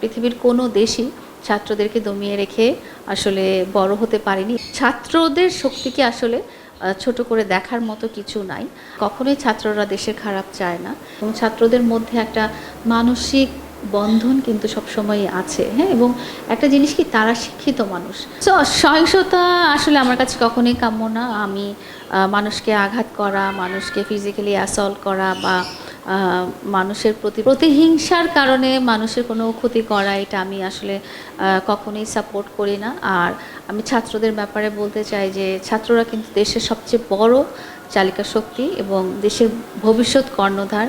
পৃথিবীর কোনো দেশই ছাত্রদেরকে দমিয়ে রেখে আসলে বড় হতে পারেনি। ছাত্রদের শক্তিকে আসলে ছোট করে দেখার মতো কিছু নাই। কখনোই ছাত্ররা দেশের খারাপ চায় না এবং ছাত্রদের মধ্যে একটা মানসিক বন্ধন কিন্তু সবসময় আছে হ্যাঁ? এবং একটা জিনিস কি, তারা শিক্ষিত মানুষ। তো সহিংসতা আসলে আমার কাছে কখনোই কাম্য না। আমি মানুষকে আঘাত করা, মানুষকে ফিজিক্যালি অ্যাসল্ট করা বা মানুষের প্রতি প্রতিহিংসার কারণে মানুষের কোনো ক্ষতি করা, এটা আমি আসলে কখনোই সাপোর্ট করি না। আর আমি ছাত্রদের ব্যাপারে বলতে চাই যে, ছাত্ররা কিন্তু দেশের সবচেয়ে বড় চালিকা শক্তি এবং দেশের ভবিষ্যৎ কর্ণধার।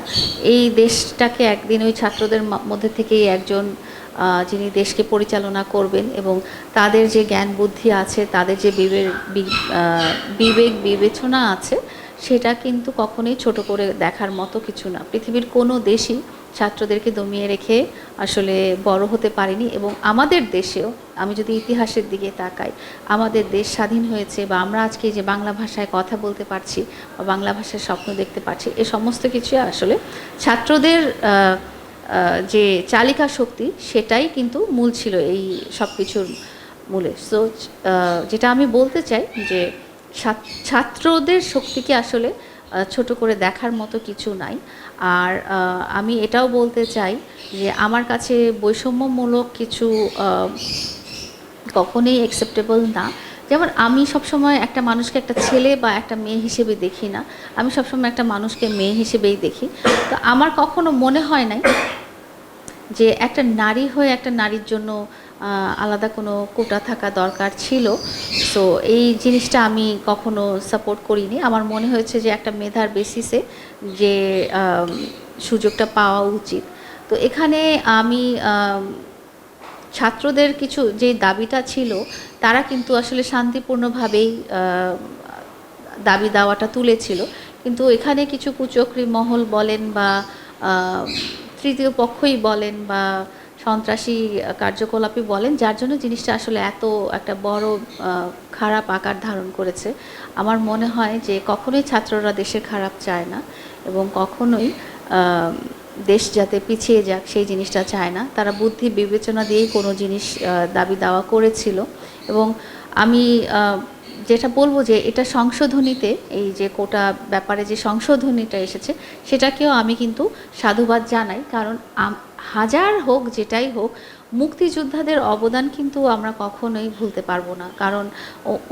এই দেশটাকে একদিন ওই ছাত্রদের মধ্যে থেকেই একজন যিনি দেশকে পরিচালনা করবেন এবং তাদের যে জ্ঞান বুদ্ধি আছে, তাদের যে বিবেক বিবেক বিবেচনা আছে সেটা কিন্তু কখনোই ছোট করে দেখার মতো কিছু না। পৃথিবীর কোনো দেশই ছাত্রদেরকে দমিয়ে রেখে আসলে বড় হতে পারেনি এবং আমাদের দেশেও, আমি যদি ইতিহাসের দিকে তাকাই, আমাদের দেশ স্বাধীন হয়েছে বা আমরা আজকে যে বাংলা ভাষায় কথা বলতে পারছি বা বাংলা ভাষায় স্বপ্ন দেখতে পারছি, এ সমস্ত কিছু আসলে ছাত্রদের যে চালিকা শক্তি সেটাই কিন্তু মূল ছিল এই সব কিছুর মূলে সো যেটা আমি বলতে চাই যে ছাত্রদের শক্তিকে আসলে ছোট করে দেখার মতো কিছু নাই। আর আমি এটাও বলতে চাই যে আমার কাছে বৈষম্যমূলক কিছু কখনোই অ্যাকসেপ্টেবল না। যেমন আমি সবসময় একটা মানুষকে একটা ছেলে বা একটা মেয়ে হিসেবে দেখি না। আমি সবসময় একটা মানুষকে মেয়ে হিসেবেই দেখি। তো আমার কখনো মনে হয় নাই যে একটা নারী হয়ে একটা নারীর জন্য আলাদা কোনো কোটা থাকা দরকার ছিল। সো এই জিনিসটা আমি কখনো সাপোর্ট করিনি। আমার মনে হয়েছে যে একটা মেধার বেসিসে যে সুযোগটা পাওয়া উচিত। তো এখানে আমি ছাত্রদের কিছু যে দাবিটা ছিল, তারা কিন্তু আসলে শান্তিপূর্ণভাবেই দাবি দাওয়াটা তুলেছিল। কিন্তু এখানে কিছু কুচক্রি মহল বলেন বা তৃতীয় পক্ষই বলেন বা সন্ত্রাসী কার্যকলাপই বলেন, যার জন্য জিনিসটা আসলে এত একটা বড় খারাপ আকার ধারণ করেছে। আমার মনে হয় যে কখনোই ছাত্ররা দেশের খারাপ চায় না এবং কখনোই দেশ যাতে পিছিয়ে যাক সেই জিনিসটা চায় না। তারা বুদ্ধি বিবেচনা দিয়েই কোনো জিনিস দাবি দাওয়া করেছিল এবং আমি যেটা বলব যে এটা সংশোধনীতে, এই যে কোটা ব্যাপারে যে সংশোধনীটা এসেছে, সেটাকেও আমি কিন্তু সাধুবাদ জানাই। কারণ হাজার হোক যেটাই হোক মুক্তিযোদ্ধাদের অবদান কিন্তু আমরা কখনোই ভুলতে পারব না। কারণ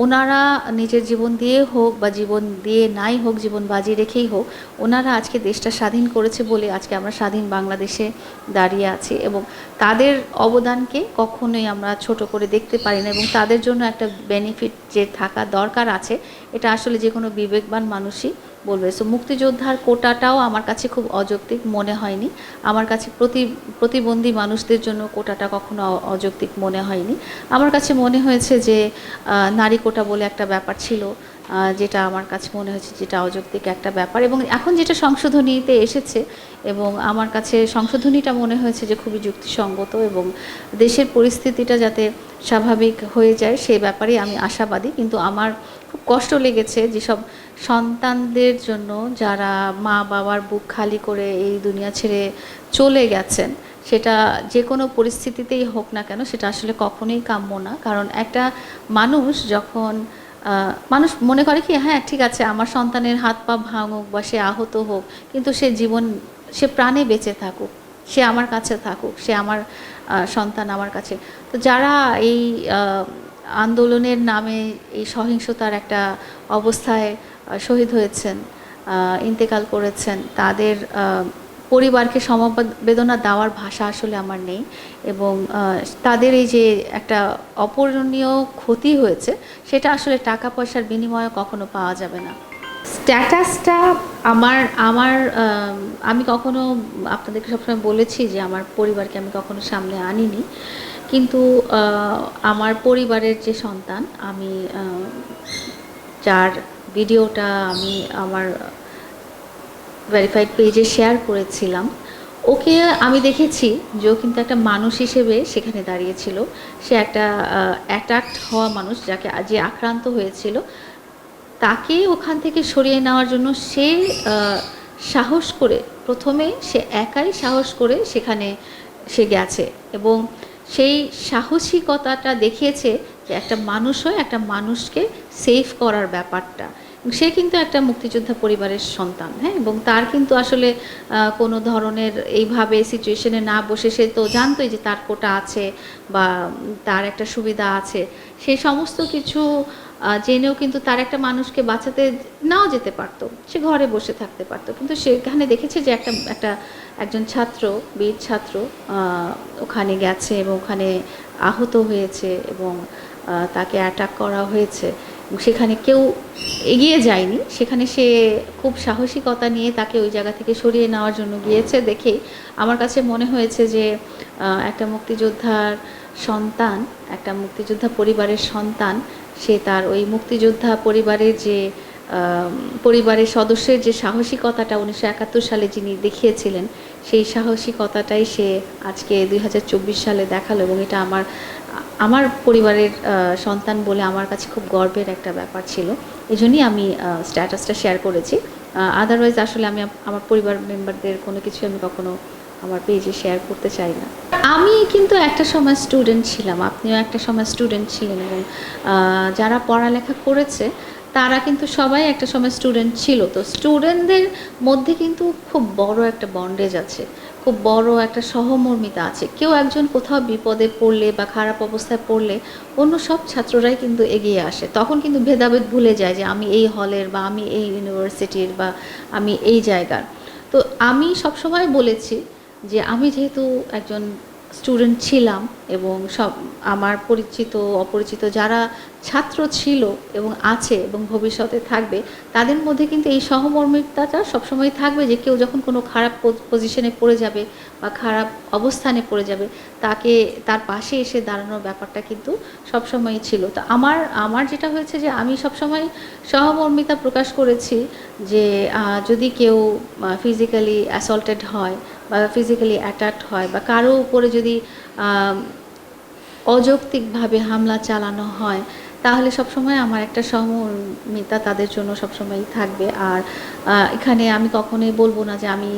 ওনারা নিজের জীবন দিয়ে হোক বা জীবন দিয়ে নাই হোক, জীবন বাজি রেখেই হোক, ওনারা আজকে দেশটা স্বাধীন করেছে বলে আজকে আমরা স্বাধীন বাংলাদেশে দাঁড়িয়ে আছি এবং তাদের অবদানকে কখনোই আমরা ছোট করে দেখতে পারি না এবং তাদের জন্য একটা বেনিফিট যে থাকা দরকার আছে, এটা আসলে যে কোনো বিবেকবান মানুষই বলবে। সো মুক্তিযোদ্ধার কোটাটাও আমার কাছে খুব অযৌক্তিক মনে হয়নি। আমার কাছে প্রতি, প্রতিবন্ধী মানুষদের জন্য কোটাটা কখনো অযৌক্তিক মনে হয়নি। আমার কাছে মনে হয়েছে যে নারী কোটা বলে একটা ব্যাপার ছিল যেটা আমার কাছে মনে হয়েছে যেটা অযৌক্তিক একটা ব্যাপার। এবং এখন যেটা সংশোধনীতে এসেছে, এবং আমার কাছে সংশোধনীটা মনে হয়েছে যে খুবই যুক্তিসঙ্গত, এবং দেশের পরিস্থিতিটা যাতে স্বাভাবিক হয়ে যায় সেই ব্যাপারে আমি আশাবাদী। কিন্তু আমার খুব কষ্ট লেগেছে যেসব সন্তানদের জন্য যারা মা বাবার বুক খালি করে এই দুনিয়া ছেড়ে চলে গেছেন, সেটা যে কোনো পরিস্থিতিতেই হোক না কেন সেটা আসলে কখনোই কাম্য না। কারণ একটা মানুষ যখন মানুষ মনে করে কি হ্যাঁ ঠিক আছে, আমার সন্তানের হাত পা ভাঙুক বা সে আহত হোক, কিন্তু সে জীবন, সে প্রাণে বেঁচে থাকুক, সে আমার কাছে থাকুক, সে আমার সন্তান আমার কাছে। তো যারা এই আন্দোলনের নামে এই সহিংসতার একটা অবস্থায় শহীদ হয়েছেন ইন্তেকাল করেছেন। তাদের পরিবারকে সমবেদনা দেওয়ার ভাষা আসলে আমার নেই এবং তাদের এই যে একটা অপূরণীয় ক্ষতি হয়েছে, সেটা আসলে টাকা পয়সার বিনিময়ে কখনো পাওয়া যাবে না। স্ট্যাটাসটা আমার আমার আমি কখনো আপনাদেরকে সবসময় বলেছি যে আমার পরিবারকে আমি কখনো সামনে আনিনি। কিন্তু আমার পরিবারের যে সন্তান, আমি যার ভিডিওটা আমি আমার ভেরিফাইড পেজে শেয়ার করেছিলাম, ওকে আমি দেখেছি যে ও কিন্তু একটা মানুষ হিসেবে সেখানে দাঁড়িয়েছিল। সে একটা অ্যাটাক্ট হওয়া মানুষ যাকে যে আক্রান্ত হয়েছিল। তাকে ওখান থেকে সরিয়ে নেওয়ার জন্য সে সাহস করে, প্রথমে সে একাই সাহস করে সেখানে সে গেছে। এবং সেই সাহসিকতাটা দেখিয়েছে যে একটা মানুষ হয়, একটা মানুষকে সেফ করার ব্যাপারটা। সে কিন্তু একটা মুক্তিযোদ্ধা পরিবারের সন্তান হ্যাঁ? এবং তার কিন্তু আসলে কোনো ধরনের এইভাবে সিচুয়েশনে না বসে সে তো জানতোই যে তার কোটা আছে বা তার একটা সুবিধা আছে। সেই সমস্ত কিছু জেনেও কিন্তু তার একটা মানুষকে বাঁচাতে নাও যেতে পারতো। সে ঘরে বসে থাকতে পারতো। কিন্তু সেখানে দেখেছে যে একটা একটা একজন ছাত্র, বীর ছাত্র ওখানে গেছে এবং ওখানে আহত হয়েছে এবং তাকে অ্যাটাক করা হয়েছে। সেখানে কেউ এগিয়ে যায়নি। সেখানে সে খুব সাহসিকতা নিয়ে তাকে ওই জায়গা থেকে সরিয়ে নেওয়ার জন্য গিয়েছে দেখেই আমার কাছে মনে হয়েছে যে একটা মুক্তিযোদ্ধার সন্তান, একটা মুক্তিযোদ্ধা পরিবারের সন্তান সে তার ওই মুক্তিযোদ্ধা পরিবারের যে পরিবারের সদস্যের যে সাহসিকতাটা উনিশশো একাত্তর সালে যিনি দেখিয়েছিলেন, সেই সাহসিকতাটাই সে আজকে দুই হাজার চব্বিশ সালে দেখাল এবং এটা আমার আমার পরিবারের সন্তান বলে আমার কাছে খুব গর্বের একটা ব্যাপার ছিল। এই জন্যই আমি স্ট্যাটাসটা শেয়ার করেছি। আদারওয়াইজ আসলে আমি আমার পরিবার মেম্বারদের কোনো কিছু আমি কখনো আমার পেজে শেয়ার করতে চাই না। আমি কিন্তু একটা সময় স্টুডেন্ট ছিলাম, আপনিও একটা সময় স্টুডেন্ট ছিলেন এবং যারা পড়ালেখা করেছে, তারা কিন্তু সবাই একটা সময় স্টুডেন্ট ছিল। তো স্টুডেন্টদের মধ্যে কিন্তু খুব বড় একটা বন্ডেজ আছে, খুব বড় একটা সহমর্মিতা আছে। কেউ একজন কোথাও বিপদে পড়লে বা খারাপ অবস্থায় পড়লে, অন্য সব ছাত্ররাই কিন্তু এগিয়ে আসে। তখন কিন্তু ভেদাভেদ ভুলে যায় যে আমি এই হলের বা আমি এই ইউনিভার্সিটির বা আমি এই জায়গার। তো আমি সবসময় বলেছি যে আমি যেহেতু একজন স্টুডেন্ট ছিলাম এবং সব আমার পরিচিত, অপরিচিত যারা ছাত্র ছিল এবং আছে এবং ভবিষ্যতে থাকবে, তাদের মধ্যে কিন্তু এই সহমর্মিতাটা সবসময় থাকবে যে কেউ যখন কোনো খারাপ পজিশনে পড়ে যাবে বা খারাপ অবস্থানে পড়ে যাবে, তাকে তার পাশে এসে দাঁড়ানোর ব্যাপারটা কিন্তু সবসময়ই ছিল। তো আমার আমার যেটা হয়েছে যে আমি সবসময় সহমর্মিতা প্রকাশ করেছি যে যদি কেউ ফিজিক্যালি অ্যাসল্টেড হয় বা ফিজিক্যালি অ্যাটাকড হয় বা কারও উপরে যদি অযৌক্তিকভাবে হামলা চালানো হয়, তাহলে সবসময় আমার একটা সহমর্মিতা তাদের জন্য সবসময়ই থাকবে। আর এখানে আমি কখনোই বলব না যে আমি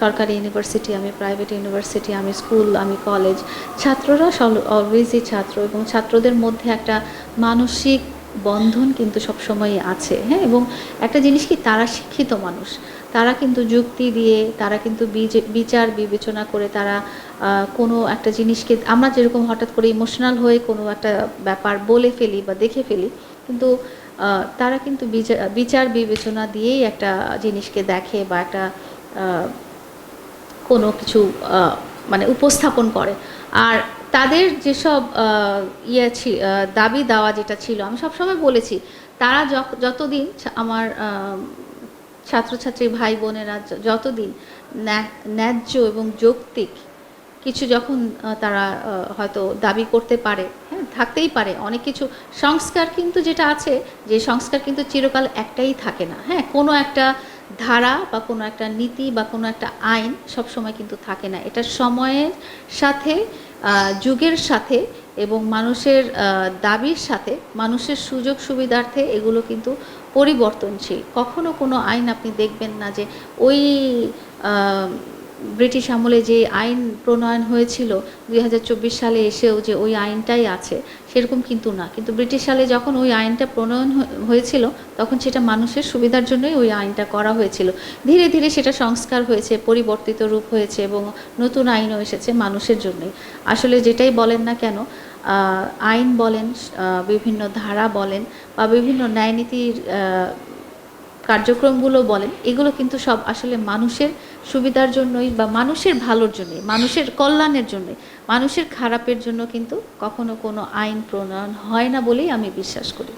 সরকারি ইউনিভার্সিটি আমি প্রাইভেট ইউনিভার্সিটি আমি স্কুল আমি কলেজ ছাত্ররা অলওয়েজই ছাত্র এবং ছাত্রদের মধ্যে একটা মানসিক বন্ধন কিন্তু সবসময়ই আছে হ্যাঁ? এবং একটা জিনিস কি, তারা শিক্ষিত মানুষ। তারা কিন্তু যুক্তি দিয়ে, তারা কিন্তু বিচার বিবেচনা করে, তারা কোনো একটা জিনিসকে, আমরা যেরকম হঠাৎ করে ইমোশনাল হয়ে কোনো একটা ব্যাপার বলে ফেলি বা দেখে ফেলি, কিন্তু তারা কিন্তু বিচার বিবেচনা দিয়েই একটা জিনিসকে দেখে বা একটা কোনো কিছু মানে উপস্থাপন করে। আর তাদের যেসব ইয়ে ছি আহ, দাবি দাওয়া যেটা ছিল আমি সবসময় বলেছি তারা যতদিন আমার ছাত্রছাত্রী ভাই বোনেরা যতদিন ন্যা- ন্যায্য এবং যৌক্তিক কিছু যখন তারা হয়তো দাবি করতে পারে হ্যাঁ থাকতেই পারে অনেক কিছু সংস্কার কিন্তু যেটা আছে যে সংস্কার কিন্তু চিরকাল একটাই থাকে না হ্যাঁ কোনো একটা ধারা বা কোনো একটা নীতি বা কোনো একটা আইন সবসময় কিন্তু থাকে না। এটা সময়ের সাথে যুগের সাথে এবং মানুষের দাবির সাথে, মানুষের সুযোগ সুবিধার্থে এগুলো কিন্তু পরিবর্তনশীল। কখনো কোনো আইন আপনি দেখবেন না যে ওই ব্রিটিশ আমলে যে আইন প্রণয়ন হয়েছিল দুই হাজার চব্বিশ সালে এসেও যে ওই আইনটাই আছে, সেরকম কিন্তু না। কিন্তু ব্রিটিশ সালে যখন ওই আইনটা প্রণয়ন হয়েছিল, তখন সেটা মানুষের সুবিধার জন্যই ওই আইনটা করা হয়েছিল। ধীরে ধীরে সেটা সংস্কার হয়েছে, পরিবর্তিত রূপ হয়েছে এবং নতুন আইনও এসেছে মানুষের জন্যই। আসলে যেটাই বলেন না কেন আইন বলেন বিভিন্ন ধারা বলেন বা বিভিন্ন ন্যায়নীতির কার্যক্রমগুলো বলেন, এগুলো কিন্তু সব আসলে মানুষের সুবিধার জন্যই বা মানুষের ভালোর জন্য মানুষের কল্যাণের জন্য মানুষের খারাপের জন্য কিন্তু কখনো কোনো আইন প্রণয়ন হয় না বলেই আমি বিশ্বাস করি।